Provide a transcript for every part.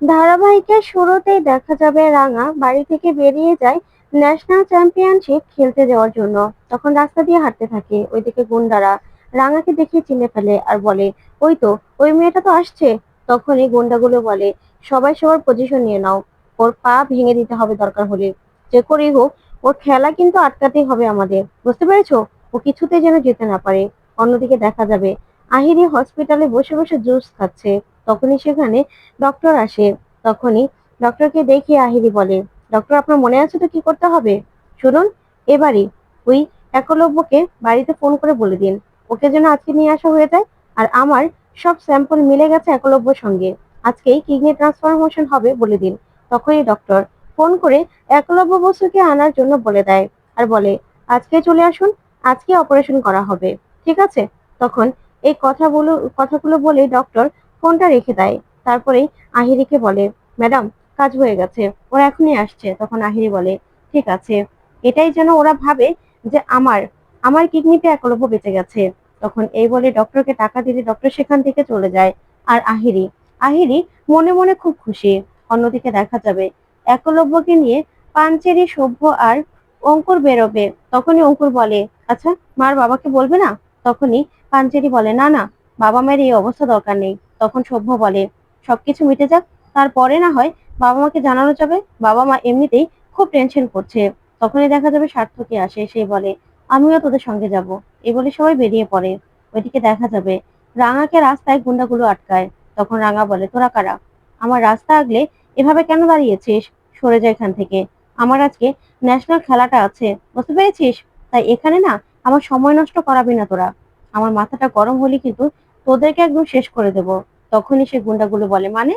ধারাবাহিকের শুরুতেই দেখা যাবে রাঙা বাড়ি থেকে বেরিয়ে যায় ন্যাশনাল চ্যাম্পিয়নশিপ খেলতে যাওয়ার জন্য। তখন রাস্তা দিয়ে হাঁটতে থাকে ওইদিকে গুন্ডারা। রাঙাকে দেখে চিনে ফেলে আর বলে, ওই তো, ওই মেয়েটা তো আসছে। তখনই গুন্ডাগুলো বলে, সবাই সবার পজিশন নিয়ে নাও। ওর পা ভেঙে দিতে হবে দরকার হলে। যে করেই হোক, ওর খেলা কিন্তু আটকাতেই হবে আমাদের। বুঝতে পেরেছ? ও কিছুতেই যেন যেতে না পারে। অন্যদিকে দেখা যাবে, আহিরি হসপিটালে বসে বসে জুস খাচ্ছে। তখনই সেখানে ডক্টর আসে। তখনই ডক্টরকে দেখে আহিরি বলে ডক্টর আপনার মনে আছে তো কি করতে হবে? শুনুন, এবারই ওই একলব্যকে বাড়িতে ফোন করে বলে দিন। ওকে যেন আজকে নিয়ে আসা হয়ে যায় আর আমার সব স্যাম্পল মিলে গেছে একলব্যর সঙ্গে। আজকেই কিডনি ট্রান্সফরমেশন হবে বলে দিন। তখনই ডক্টর ফোন করে একলব্য বসুকে আনার জন্য বলে দেয় আর বলে, আজকে চলে আসুন, আজকে অপারেশন করা হবে। ঠিক আছে? তখন এই কথাগুলো কথাগুলো বলে ডক্টর ফোনটা রেখে দেয়। তারপরেই আহিরিকে বলে, ম্যাডাম, কাজ হয়ে গেছে, ওরা এখনই আসছে। তখন আহিরি বলে, ঠিক আছে, এটাই যেন ওরা ভাবে যে আমার আমার কিডনিতে একলব্য বেঁচে গেছে। তখন এই বলে ডক্টরকে টাকা দিলে ডক্টর সেখান থেকে চলে যায়, আর আহিরি আহিরি মনে মনে খুব খুশি। অন্যদিকে দেখা যাবে, একলব্যকে নিয়ে পাঞ্চেরি সভ্য আর অঙ্কুর বেরোবে। তখনই অঙ্কুর বলে আচ্ছা মার বাবাকে বলবে না? তখনই পাঞ্চেরি বলে, না না বাবা মায়ের এই অবস্থা দরকার নেই। তখন সভ্য বলে, সবকিছু মিটে যাক, তারপরে না হয় বাবা মাকে জানানো যাবে। বাবা মা এমনিতেই খুব টেনশন করছে। তখনই দেখা যাবে সার্থকী আসে, সে বলে, আমিও তোদের সঙ্গে যাব। এই বলে সবাই বেরিয়ে পড়ে। ওইদিকে দেখা যাবে রাঙাকে রাস্তায় গুন্ডাগুলো আটকায়। তখন রাঙা বলে, তোরা কারা? আমার রাস্তা আগলে এভাবে কেন দাঁড়িয়েছিস? সরে যায় এখান থেকে। আমার আজকে ন্যাশনাল খেলাটা আছে, বুঝতে পেরেছিস? তাই এখানে না আমার সময় নষ্ট করাবি না তোরা। আমার মাথাটা গরম হলে কিন্তু তোদেরকে একদম শেষ করে দেব। তখনই সে গুন্ডাগুলো বলে মানে?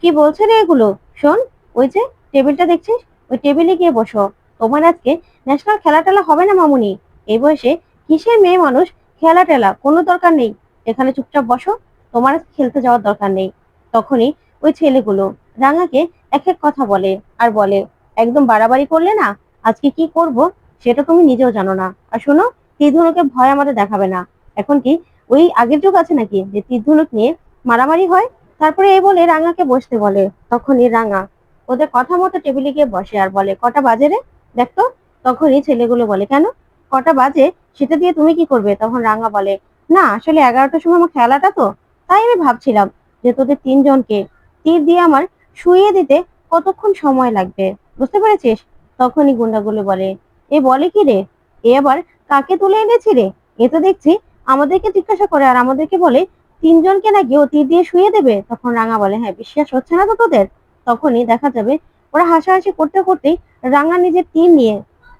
কি বলছে রে এগুলো? শোন, ওই যে টেবিলটা দেখছিস? ওই টেবিলে গিয়ে বসো। তোমার আজকে ন্যাশনাল খেলা টেলা হবে না মামুনি? এই বয়সে কিসের মেয়ে মানুষ খেলা টেলা কোনো দরকার নেই। এখানে চুপচাপ বসো। তোমার আজকে খেলতে যাওয়ার দরকার নেই। তখনই ওই ছেলেগুলো রাঙাকে এক এক কথা বলে আর বলে, একদম বাড়াবাড়ি করলে না? আজকে কি করব? সেটা তুমি নিজেও জানো না। আর শোনো তীরধনুকে ভয় আমাদের দেখাবে না। এখন কি ওই আগের যুগ আছে নাকি? যে তীরধনুক নিয়ে মারামারি হয়, তারপরে এই বলে রাঙাকে বসতে বলে, তখনই রাঙা। ওদের কথা মতো টেবিলে গিয়ে বসে আর বলে, কটা বাজে রে? দেখতো তখনই ছেলেগুলো বলে, কেন? কটা বাজে? সেটা দিয়ে তুমি কি করবে? তখন রাঙা বলে, না, আসলে এগারোটার সময় আমার খেলাটা তো, তাই আমি ভাবছিলাম যে তোদের তিনজনকে তীর দিয়ে আমার শুইয়ে দিতে কতক্ষণ সময় লাগবে, বুঝতে পেরেছিস? তখনই গুন্ডাগুলো বলে, এ বলে কি রে? এ আবার কাকে তুলে এনেছি রে? এ তো দেখছি আমাদেরকে জিজ্ঞাসা করে আর আমাদেরকে বলে, তিনজনকে নাকি তীর দিয়ে শুয়ে দেবে? তখন রাঙা বলে হ্যাঁ বিশ্বাস হচ্ছে না তো তোদের? তখনই দেখা যাবে ওরা হাসাহাসি করতে করতেই রাঙা নিজের তীর নিয়ে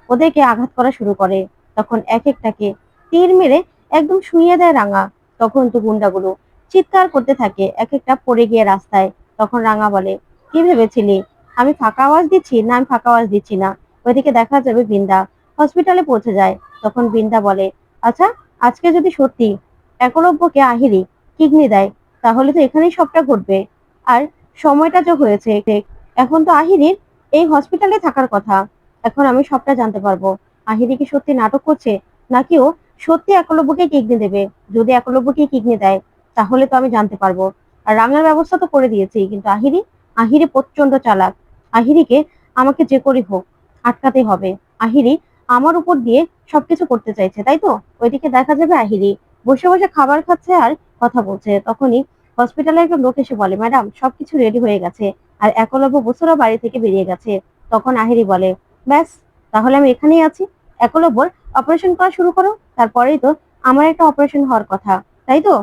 ওদেরকে আঘাত করা শুরু করে। তখন এক একটাকে তীর মেরে একদম শুইয়ে দেয় রাঙা। তখন তো গুন্ডাগুলো চিৎকার করতে থাকে, এক একটা পড়ে গিয়ে রাস্তায়। তখন রাঙা বলে, কি ভেবেছিলি? আমি ফাঁকা আওয়াজ দিচ্ছি না, আমি ফাঁকা আওয়াজ দিচ্ছি না। ওইদিকে দেখা যাবে বিন্দা হসপিটালে পৌঁছে যায়। তখন বিন্দা বলে আচ্ছা আজকে যদি সত্যি একলব্যকে আহিরি কিডনি দেয়, তাহলে তো এখানেই সবটা ঘটবে। আর সময়টা যে হয়েছে, এখন তো আহিরির এই হসপিটালে থাকার কথা। এখন আমি সবটা জানতে পারব। আহিরি কি সত্যি নাটক করছে, নাকি ও সত্যি একলব্যকে কিডনি দেবে? যদি একলব্যকে কিডনি দেয়, তাহলে তো আমি জানতে পারব। আর রাঙার ব্যবস্থা তো করে দিয়েছি, কিন্তু আহিরি আহিরি প্রচণ্ড চালাক। আহিরিকে আমাকে যে করি হোক আটকাতে হবে। আহিরি আমার উপর দিয়ে সবকিছু করতে চাইছে, তাই তো? ওইদিকে দেখা যাবে আহিরি। বসে বসে খাবার খাচ্ছে আর কথা বলছে। তখনই হসপিটালে একটা লোক এসে বলে ম্যাডাম সবকিছু রেডি হয়ে গেছে আর একলব্য বছরও বাড়ি থেকে বেরিয়ে গেছে। তখন আহিরি বলে, ব্যাস, তাহলে আমি এখানেই আছি। একলব্যর অপারেশন করা শুরু করো। তারপরেই তো আমার একটা অপারেশন হওয়ার কথা, তাই তো?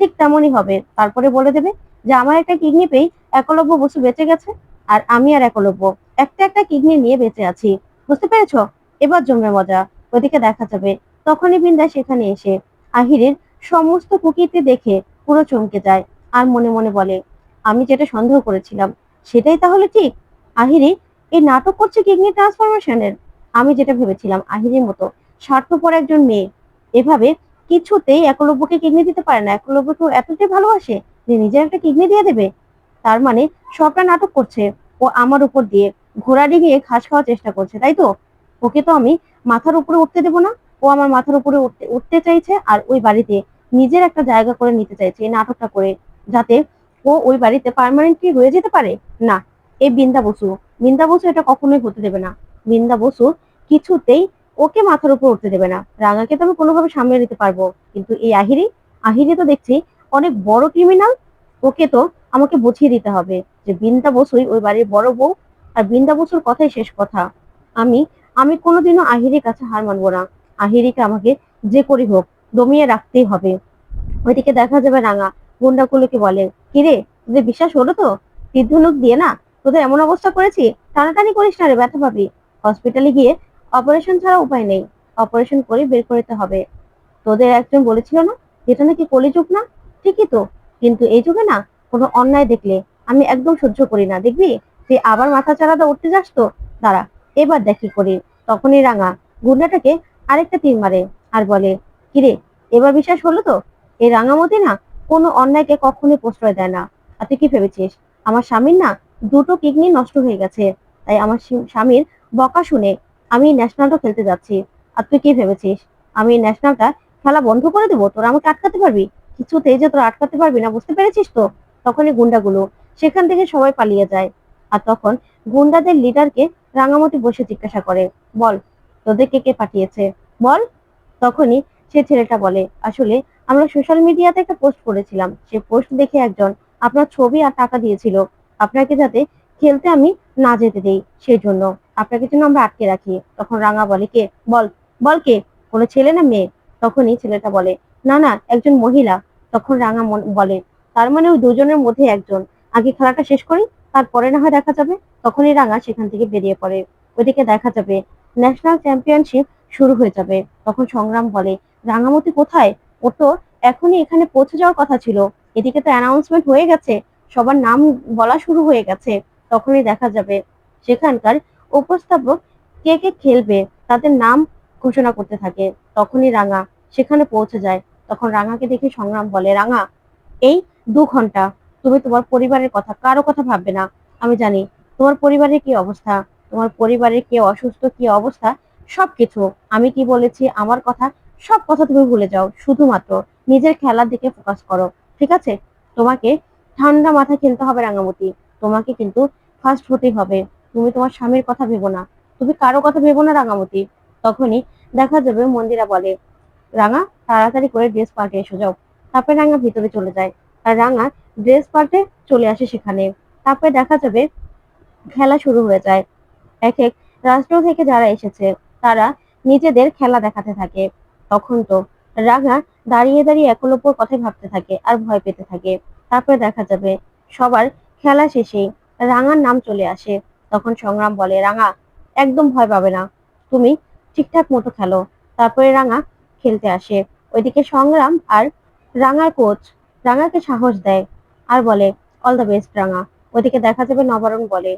ঠিক তেমনই হবে। তারপরে বলে দেবে যে, আমার একটা কিডনি পেয়ে একলব্য বসু বেঁচে গেছে আর আমি আর একলব্য একটা একটা কিডনি নিয়ে বেঁচে আছি। বুঝতে পেরেছ? এবার জমবে মজা ওদিকে দেখা যাবে। তখনই বিন্দা সেখানে এসে আহিরের সমস্ত কুকিতে দেখে পুরো চমকে যায় আর মনে মনে বলে, আমি যেটা সন্দেহ করেছিলাম, সেটাই তাহলে ঠিক। আহিরি, এই নাটক করছে কিডনি ট্রান্সফরমেশনের আমি যেটা ভেবেছিলাম আহিরের মতো স্বার্থপর একজন মেয়ে, এভাবে কিছুতেই একলব্যকে কিডনি দিতে পারে না। একলব্যকে এতটাই ভালোবাসে যে নিজের একটা কিডনি দিয়ে দেবে? তার মানে সবটা নাটক করছে। ও আমার উপর দিয়ে ঘোড়া ডিঙিয়ে ঘাস খাওয়ার চেষ্টা করছে, তাই তো? ওকে তো আমি মাথার উপরে উঠতে দেবো না। ও আমার মাথার উপরে উঠতে উঠতে চাইছে আর ওই বাড়িতে নিজের একটা জায়গা করে নিতে চাইছে এই নাটকটা করে, যাতে ও ওই বাড়িতে পার্মানেন্টলি রয়ে যেতে পারে? না। এই বিন্দা বসু। বিন্দা বসু এটা কখনোই হতে দেবে না। বিন্দা বসু কিছুতেই ওকে মাথার উপর উঠতে দেবে না। রাঙাকে তো আমি কোনোভাবে সামলে নিতে পারব। কিন্তু এই আহিরি আহিরি তো দেখছি অনেক বড় ক্রিমিনাল ওকে তো আমাকে বুঝিয়ে দিতে হবে যে বিন্দা বসুই ওই বাড়ির বড় বউ। আর বিন্দা বসুর কথাই শেষ কথা। আমি আমি কোনোদিনও আহিরির কাছে হার মানবো না। আহিরিকে আমাকে যে করি হোক, দমিয়ে রাখতেই হবে। ওইদিকে দেখা যাবে রাঙা। গুন্ডাগুলোকে বলে, কিরে, তোদের বিশ্বাস হলো তো? তীর্ধনুক দিয়ে না? তোদের এমন অবস্থা করেছি? টানাটানি করিস না রে, ব্যথা পাবি। হসপিটালে গিয়ে অপারেশন ছাড়া উপায় নেই। অপারেশন করে বের করতে হবে। তোদের একজন বলেছিল না যেটা নাকি কলিযুগ না? ঠিকই তো। কিন্তু এই যুগে না, কোনো অন্যায় দেখলে আমি একদম সহ্য করি না। দেখবি? তুই আবার মাথা চালাতে উঠতে যাস তো? দাঁড়া। এবার দেখি করি। তখনই রাঙা গুন্ডাটাকে আরেকটা তীর মারে আর বলে, কিরে, এবার বিশ্বাস হলো তো? এই রাঙামতি না কোনো অন্যায়কে কখনোই প্রশ্রয় দেয় না। আর তুই কি ভেবেছিস? আমার স্বামীর না দুটো কিডনি নষ্ট হয়ে গেছে। তাই আমার স্বামীর বকা শুনে আমি ন্যাশনালটা খেলতে যাচ্ছি। আর তুই কি ভেবেছিস? আমি ন্যাশনালটা খেলা বন্ধ করে দেবো? তোরা আমাকে আটকাতে পারবি? কিছুতেই যে তোরা আটকাতে পারবি না, বুঝতে পেরেছিস তো? তখনই গুন্ডাগুলো সেখান থেকে সবাই পালিয়ে যায়। আর তখন গুন্ডাদের লিডারকে রাঙামতি বসে জিজ্ঞাসা করে, বল তোদের কে কে পাঠিয়েছে? বল? তখনই সে ছেলেটা বলে, আসলে আমরা সোশ্যাল মিডিয়াতে একটা পোস্ট করেছিলাম। সে পোস্ট দেখে একজন আপনার ছবি আর টাকা দিয়েছিল। আপনাকে যাতে খেলতে আমি না যেতে দেই, সেই জন্য। আপনাকে যেন আমরা আটকে রাখি। তখন রাঙা বলে, কে? বল। বল কে? কোনো ছেলে না মেয়ে? তখনই ছেলেটা বলে, না না, একজন মহিলা। তখন রাঙা বলে, তার মানে ওই দুজনের মধ্যে একজন। আগে খেলাটা শেষ করি তারপরে না হয় দেখা যাবে তখনই রাঙা সেখান থেকে বেরিয়ে পড়ে। ওইদিকে দেখা যাবে ন্যাশনাল চ্যাম্পিয়নশিপ শুরু হয়ে যাবে। তখন সংগ্রাম বলে, রাঙামতি কোথায়? ও তো এখনই এখানে পৌঁছে যাওয়ার কথা ছিল। এদিকে তো অ্যানাউন্সমেন্ট হয়ে গেছে, সবার নাম বলা শুরু হয়ে গেছে। তখনই দেখা যাবে সেখানকার উপস্থাপক কে কে খেলবে, তাদের নাম ঘোষণা করতে থাকে। তখনই রাঙা সেখানে পৌঁছে যায়। তখন রাঙাকে দেখে সংগ্রাম বলে, রাঙা, এই দু ঘণ্টা তুমি তোমার পরিবারের কথা, কারও কথা ভাববে না। আমি জানি তোমার পরিবারের কি অবস্থা, তোমার পরিবারের কি অসুস্থ, কি অবস্থা, সবকিছু। আমি কি বলেছি, আমার কথা, সব কথা তুমি ভুলে যাও। শুধুমাত্র নিজের খেলার দিকে ফোকাস করো, ঠিক আছে? তোমাকে ঠান্ডা মাথা খেলতে হবে রাঙামতি। তোমাকে কিন্তু ফার্স্ট হতেই হবে। তুমি তোমার স্বামীর কথা ভেবো না। তুমি কারও কথা ভেবো না রাঙামতি। তখনই দেখা যাবে মন্দিরা বলে, রাঙা, তাড়াতাড়ি করে ড্রেস পাল্টে এসে যাও। তারপরে রাঙা ভিতরে চলে যায়। রাঙা ড্রেস পাল্টে চলে আসে সেখানে। তারপরে দেখা যাবে খেলা শুরু হয়ে যায়। এক এক রাষ্ট্র থেকে যারা এসেছে, তারা নিজেদের খেলা দেখাতে থাকে। তখন তো রাঙা দাঁড়িয়ে দাঁড়িয়ে একল ওপর কথাই ভাবতে থাকে আর ভয় পেতে থাকে। তারপরে দেখা যাবে সবার খেলা শেষে রাঙার নাম চলে আসে। তখন সংগ্রাম বলে, রাঙা, একদম ভয় পাবে না। তুমি ঠিকঠাক মতো খেলো। তারপরে রাঙা খেলতে আসে। ওইদিকে সংগ্রাম আর রাঙার কোচ রাঙাকে সাহস দেয় আর বলে অল দ্য বেস্ট রাঙা। ওইদিকে দেখা যাবে নবারণ বলে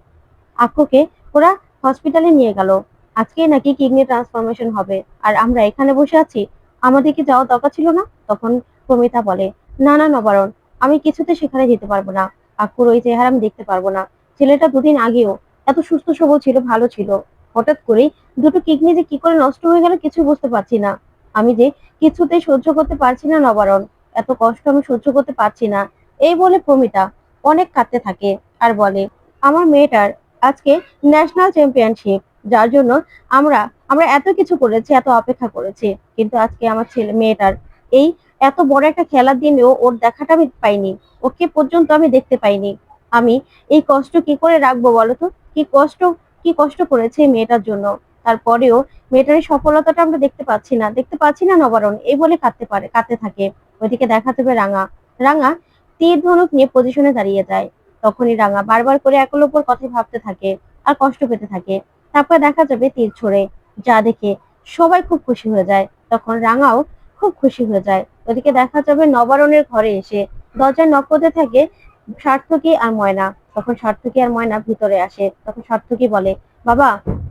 আকুকে ওরা হসপিটালে নিয়ে গেল। আজকেই নাকি কিডনি ট্রান্সফরমেশন হবে। আর আমরা এখানে বসে আছি। আমাদের কি যাওয়া দরকার ছিল না? তখন প্রমিতা বলে, না না, নবারণ, আমি কিছুতে সেখানে যেতে পারব না। আকুর ওই চেহারা আমি দেখতে পারব না। ছেলেটা দুদিন আগেও এত সুস্থ সবল ছিল, ভালো ছিল। হঠাৎ করেই দুটো কিডনি যে কি করে নষ্ট হয়ে গেল কিছু বুঝতে পারছি না। আমি যে কিছুতেই সহ্য করতে পারছি না, নবারণ। এত কষ্ট আমি সহ্য করতে পারছি না। এই বলে প্রমিতা অনেক কাঁদতে থাকে আর বলে, আমার মেয়েটার আজকে ন্যাশনাল চ্যাম্পিয়নশিপ যার জন্য আমরা আমরা এত কিছু করেছি, এত অপেক্ষা করেছি। কিন্তু আজকে আমার ছেলে, মেয়েটার এই এত বড় একটা খেলার দিনেও ওর দেখাটা আমি পাইনি। ওকে পর্যন্ত আমি দেখতে পাইনি। আমি এই কষ্ট কি করে রাখব বলো তো? কি কষ্ট কি কষ্ট করেছে মেয়েটার জন্য? তারপরেও মেয়েটার সফলতাটা আমরা দেখতে পাচ্ছি না। দেখতে পাচ্ছি না নবারণ। এই বলে কাঁদতে পারে, কাঁদতে থাকে। ওইদিকে দেখা দেবে রাঙা। রাঙা তীর ধনুক নিয়ে পজিশনে দাঁড়িয়ে যায়। তখনই রাঙা বারবার করে একল ওপর কথাই ভাবতে থাকে আর কষ্ট পেতে থাকে। তারপর দেখা যাবে তীর ছড়ে, যা দেখে সবাই খুব খুশি হয়ে যায়। তখন রাঙাও খুব খুশি হয়ে যায়। ওদিকে দেখা যাবে নবারণের ঘরে এসে দরজায় নক করতে থাকে সার্থকী আর ময়না। তখন সার্থকী আর ময়না ভিতরে আসে। তখন সার্থকী বলে, বাবা,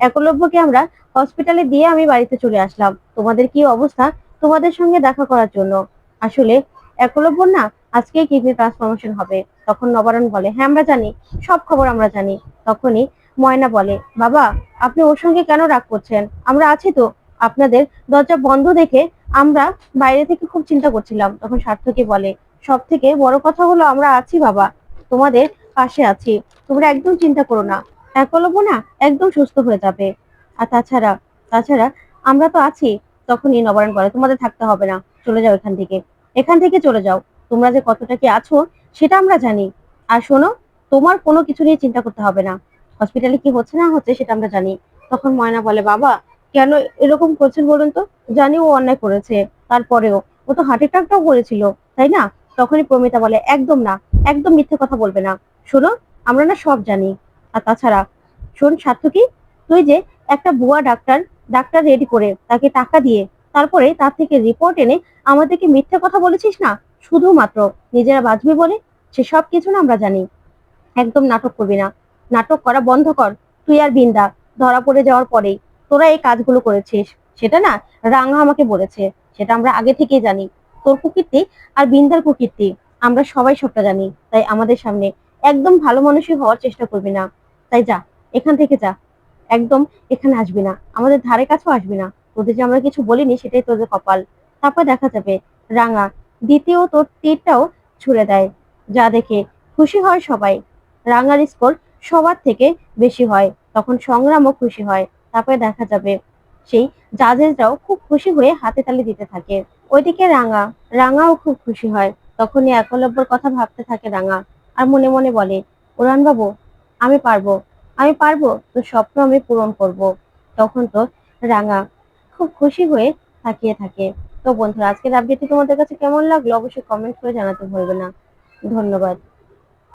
একলব্যকে আমরা হসপিটালে দিয়ে আমি বাড়িতে চলে আসলাম। তোমাদের কি অবস্থা? তোমাদের সঙ্গে দেখা করার জন্য। আসলে একলব্য না আজকে কিডনি ট্রান্সফরমেশন হবে। তখন নবারণ বলে হ্যাঁ আমরা জানি, সব খবর আমরা জানি। তখনই ময়না বলে, বাবা, আপনি ওর সঙ্গে কেন রাগ করছেন? আমরা আছি তো। আপনাদের দরজা বন্ধ দেখে আমরা বাইরে থেকে খুব চিন্তা করছিলাম। তখন সার্থকী বলে সব থেকে বড় কথা হলো আমরা আছি, বাবা। তোমাদের পাশে আছি। তোমরা একদম চিন্তা করো না। একলব্য না, একদম সুস্থ হয়ে যাবে। আর তাছাড়া তাছাড়া আমরা তো আছি, তখনই নবারণ বলে, তোমাদের থাকতে হবে না। চলে যাও এখান থেকে। এখান থেকে চলে যাও। তোমরা যে কতটা কি আছো, সেটা আমরা জানি। আর শোনো, তোমার কোনো কিছু নিয়ে চিন্তা করতে হবে না। হসপিটালে কি হচ্ছে না হচ্ছে সেটা আমরা জানি। তখন ময়না বলে, বাবা, কেন এরকম করছেন বলুন তো? জানি ও অন্যায় করেছে। তারপরেও ও তো হার্ট অ্যাটাকটাও করেছিল, তাই না? তখনই প্রমিতা বলে, একদম না, একদম মিথ্যে কথা বলবে না। শোনো, আমরা না সব জানি। আর তাছাড়া, শোন সার্থকী, তুই যে একটা বুয়া ডাক্তার ডাক্তার রেডি করে তাকে টাকা দিয়ে তারপরে তার থেকে রিপোর্ট এনে আমাদেরকে মিথ্যে কথা বলেছিস না? শুধুমাত্র নিজেরা বাঁচবে বলে? সে সব কিছু না আমরা জানি। একদম নাটক করবি না। নাটক করা বন্ধ কর। তুই আর বিন্দা, ধরা পড়ে যাওয়ার পরেই তোরা এই কাজগুলো করেছিস। সেটা না রাঙা আমাকে বলেছে। সেটা আমরা আগে থেকেই জানি। তোর কুকীর্তি আর বিন্দার কুকীর্তি, আমরা সবাই সবটা জানি। তাই আমাদের সামনে একদম ভালো মানুষই হওয়ার চেষ্টা করবি না। তাই যা, এখান থেকে যা। একদম এখানে আসবি না। আমাদের ধারে কাছেও আসবি না। তোদের যে আমরা কিছু বলিনি সেটাই তোদের কপাল। তারপর দেখা যাবে, রাঙা দ্বিতীয় তোর তীরটাও ছুড়ে দেয়, যা দেখে খুশি হয় সবাই। রাঙার স্কোর সবার থেকে বেশি হয়, তখন সংগ্রামও খুশি হয়। তারপরে দেখা যাবে, সেই জাজেসরাও খুব খুশি হয়ে হাতে তালি দিতে থাকে। ওইদিকে রাঙা, রাঙাও খুব খুশি হয়, তখনই একলব্যর কথা ভাবতে থাকে রাঙা আর মনে মনে বলে উড়ান বাবু আমি পারব আমি পারব তো স্বপ্ন আমি পূরণ করব। তখন তো রাঙা খুব খুশি হয়ে তাকিয়ে থাকে। তো বন্ধুরা, আজকের আপডেটটি তোমাদের কাছে কেমন লাগল? অবশ্যই কমেন্ট করে জানাতে ভুলবে না। ধন্যবাদ।